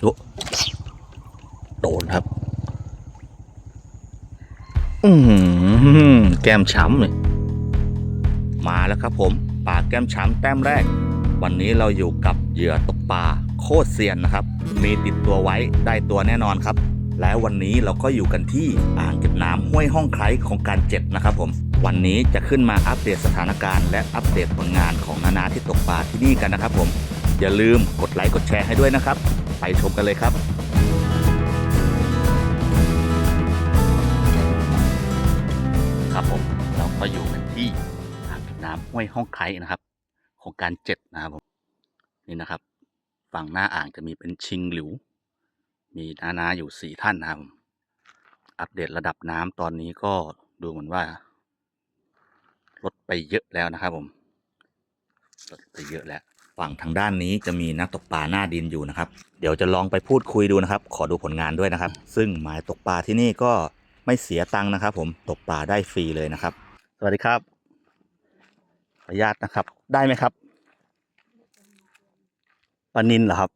โอ้โดนครับ อือหือแก้มช้ำเลยมาแล้วครับผมปลาแก้มช้ำแต้มแรก วันนี้เราอยู่กับเหยื่อตกปลาโคตรเซียนนะครับ มีติดตัวไว้ได้ตัวแน่นอนครับ และวันนี้เราก็อยู่กันที่อ่างเก็บน้ำห้วยห้องไคร้ของการเจ็ดนะครับผมวันนี้จะขึ้นมาอัปเดตสถานการณ์และอัปเดตผลงานของนานาที่ตกปลาที่นี่กันนะครับผม อย่าลืมกดไลค์กดแชร์ให้ด้วยนะครับ ไปชมกันเลยครับครับผมเราก็อยู่กันที่อ่างเก็บน้ำห้วยห้องไคร้นะครับโครงการเจ็ดนะครับผมนี่นะครับ ฝั่งหน้าอ่างจะมีเป็นชิงหลิว มีนานาอยู่สี่ท่านนะครับผมอัปเดตระดับน้ำตอนนี้ก็ดูเหมือนว่า ลดไปเยอะแล้วนะครับผมลดไปเยอะแล้ว ฝั่งทางด้านนี้จะมีนักตกปลาหน้าดินอยู่นะครับ เดี๋ยวจะลองไปพูดคุยดูนะครับ ขอดูผลงานด้วยนะครับ ซึ่งหมายตกปลาที่นี่ก็ไม่เสียตังค์นะครับ ผมตกปลาได้ฟรีเลยนะครับ สวัสดีครับขออนุญาตนะครับ ได้ไหมครับปลานินเหรอครับ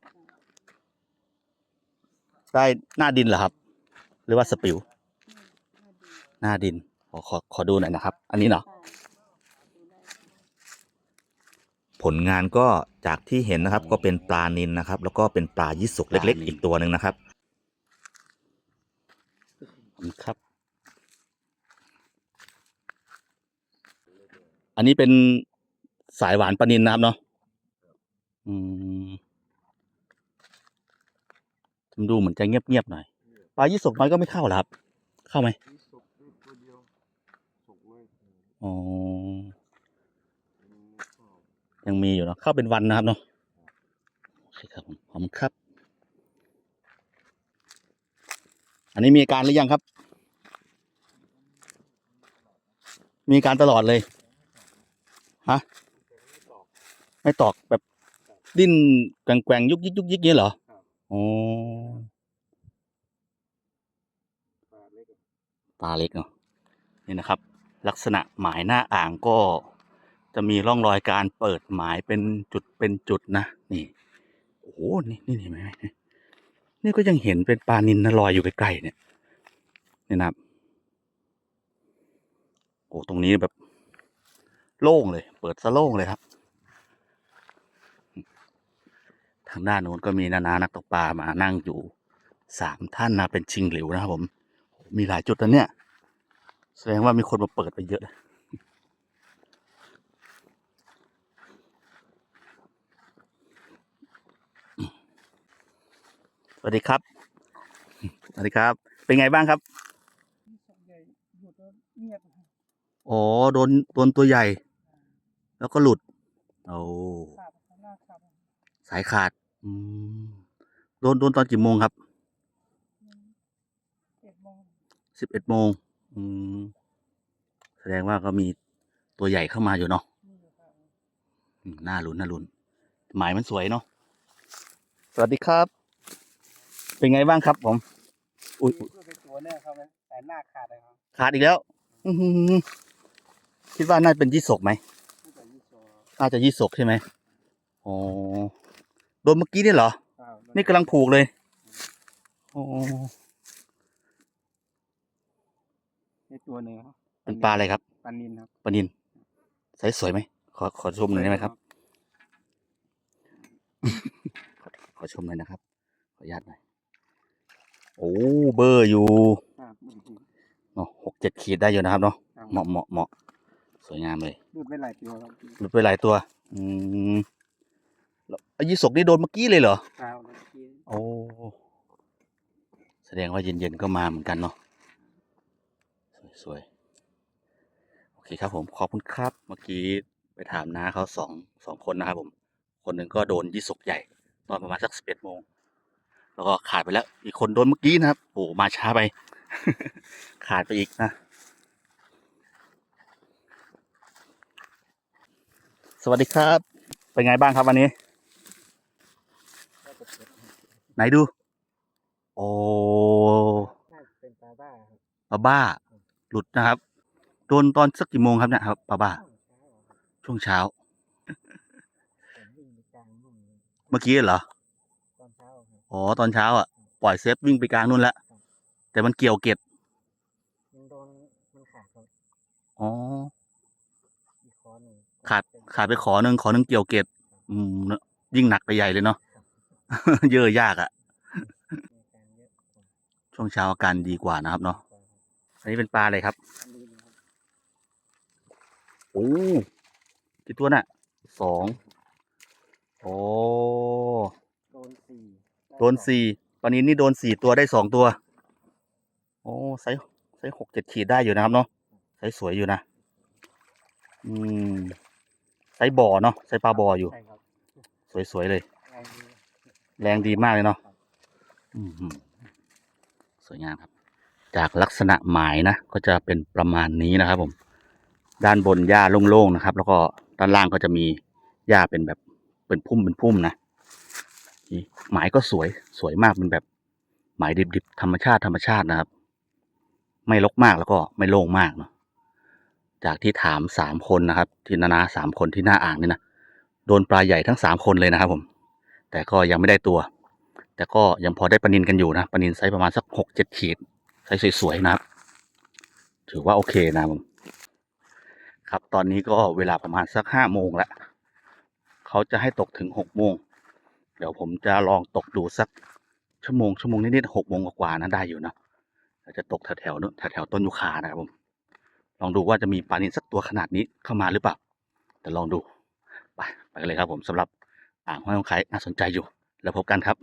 ได้หน้าดินเหรอครับ หรือว่าสปิว หน้าดินขอขอขอดูหน่อยนะครับ อันนี้เนาะ ผลงานก็จากที่เห็นนะครับก็เป็นปลานินนะครับ แล้วก็เป็นปลายี่สกเล็ก ๆ อีกตัวหนึ่งนะครับขอบคุณครับ อันนี้เป็นสายหวานปลานินนะครับเนาะอืมมันดูเหมือนจะเงียบๆหน่อยปลายี่สกน้อยก็ไม่เข้าเหรอครับ เข้าไหมนี่สุกได้ตัวเดียวสุกเลยอ๋ออืมก็ ยังมีอยู่เนาะเข้าเป็นวันนะครับเนาะโอเคครับผมขอบคุณครับ อันนี้มีอาการหรือยังครับ มีอาการตลอดเลยฮะไม่ตอกแบบดิ้นแกว่งๆยุกยิกยุกยิกเงี้ยเหรออ๋อปลาเล็กอะปลาเล็กเนาะนี่นะครับ ลักษณะหมายหน้าอ่างก็ จะมีร่องรอยการเปิดหมายเป็นจุดเป็นจุดนะนี่โอ้โหนี่นี่เห็นไหมนี่ก็ยังเห็นเป็นปลานินนะลอยอยู่ใกล้ๆเนี่ยนี่นะครับโอ้ตรงนี้แบบ โล่งเลย เปิดซะโล่งเลยครับ ทางด้านโน้นก็มีนานานักตกปลามานั่งอยู่สามท่านนะเป็นชิงหลิวนะครับผม มีหลายจุดนะเนี่ย แสดงว่ามีคนมาเปิดไปเยอะเลยส วัสดีครับ สวัสดีครับ เป็นไงบ้างครับนี่สุกใหญ่หยุดแล้วเงียบอะครับอ๋อโดนโดนตัวใหญ่ แล้วก็หลุดโอ้ขาดข้างหน้าขาดอะสายขาดอืมโดนโดนตอนกี่โมงครับเจ็ดโมงสิบเอ็ดโมงอืมแสดงว่าก็มีตัวใหญ่เข้ามาอยู่เนาะนี่อยู่ครับอืมน่าลุ้นน่าลุ้นหมายมันสวยเนาะสวัสดีครับ เป็นไงบ้างครับ ผม อุ้ยอุ๊ยเพื่อเป็นตัวเนี่ยครับแต่หน้าขาดเลยครับขาดอีกแล้วอื้อหือคิดว่าน่าจะเป็นยี่สกไหมตั้งแต่ยี่สิบน่าจะยี่สกใช่ไหมอ๋อโดนเมื่อกี้นี่เหรอครับนี่กำลังผูกเลยอ๋อนี่ตัวหนึ่งครับเป็นปลาอะไรครับปลานินครับปลานินใสสวยไหมขอขอชมหน่อยได้ไหมครับ ขอขอชมหน่อยนะครับ ขออนุญาตหน่อย โอ้เบอร์อยู่ครับเนาะหกเจ็ดขีดได้อยู่นะครับเนาะครับเหมาะเหมาะเหมาะสวยงามเลยดูดไปหลายตัวครับหลุดไปหลายตัว อืมแล้วไอ้ยี่สกนี่โดนเมื่อกี้เลยเหรอครับเมื่อกี้โอ้แสดงว่าเย็นๆก็มาเหมือนกันเนาะสวยๆโอเคครับผมขอบคุณครับ เมื่อกี้ไปถามน้าเขาสองสองคนนะครับผม คนหนึ่งก็โดนยี่สกใหญ่ ตอนประมาณสักสิบเอ็ดโมง แล้วก็ขาดไปแล้ว อีกคนโดนเมื่อกี้นะครับ โอ้มาช้าไป ขาดไปอีกนะ สวัสดีครับ เป็นไงบ้างครับวันนี้ ไหนดู โอ้น่าจะเป็นปลาบ้าครับปลาบ้า หลุดนะครับ โดนตอนสักกี่โมงครับเนี่ยครับปลาบ้า ช่วงเช้าครับช่วงเช้าผมวิ่งไปกลางมุ่งเลยเมื่อกี้เหรอต อนเช้าครับอ๋อตอนเช้าอะปล่อยเซฟวิ่งไปกลางนู่นแล้วแต่มันเกี่ยวเกล็ดมันโดนมันขาดครับอ๋ออีกคอหนึ่งขาดเป็นขาดไปขอหนึ่งขอหนึ่งเกี่ยวเกล็ดอืมเนอะยิ่งหนักไปใหญ่เลยเนาะ เยอะยากอะ มีการเยอะกว่าช่วงเช้าอาการดีกว่านะครับเนาะกว่าครับอันนี้เป็นปลาอะไรครับอันนี้นะครับโอ้กี่ตัวน่ะสองโอ้โดนสี่ไโดนสี่ปลานินนี่โดนสี่ตัวได้สองตัว โอ้ไซส์ไซส์หกเจ็ดขีดได้อยู่นะครับเนาะไซส์สวยอยู่นะ อืมไซส์บ่อเนาะไซส์ปลาบ่ออยู่ใช่ครับสวยๆเลยแรงดีแรงดีมากเลยเนาะครับอืมสวยงามครับ จากลักษณะหมายนะ ก็จะเป็นประมาณนี้นะครับ ผม ด้านบนหญ้าโล่งๆนะครับ แล้วก็ด้านล่างก็จะมีหญ้าเป็นแบบเป็นพุ่มเป็นพุ่มนะ นี่หมายก็สวยสวยมากเป็นแบบหมายดิบๆ ธรรมชาติธรรมชาตินะครับ ไม่รกมากแล้วก็ไม่โล่งมากเนาะจากที่ถามสามคนนะครับ ที่นานาสามคนที่หน้าอ่างนี่นะโดนปลาใหญ่ทั้งสามคนเลยนะครับผม แต่ก็ยังไม่ได้ตัว แต่ก็ยังพอได้ปลานินกันอยู่นะปลานินไซส์ประมาณสักหกเจ็ดขีดไซส์สวยๆนะครับ ถือว่าโอเคนะครับผมครับตอนนี้ก็เวลาประมาณสักห้าโมงแล้วเขาจะให้ตกถึงหกโมง ดี๋ยวผมจะลองตกดูสักชั่วโมงชั่วโมงนิดๆหกโมงกว่าๆนะได้อยู่นะเราจะตกแถวๆนู้นแถวๆต้นยูคานะครับผม ลองดูว่าจะมีปลานินสักตัวขนาดนี้เข้ามาหรือเปล่าแต่ลองดู ไปไปกันเลยครับผมสำหรับอ่างห้อยของไข่น่าสนใจอยู่ แล้วพบกันครับ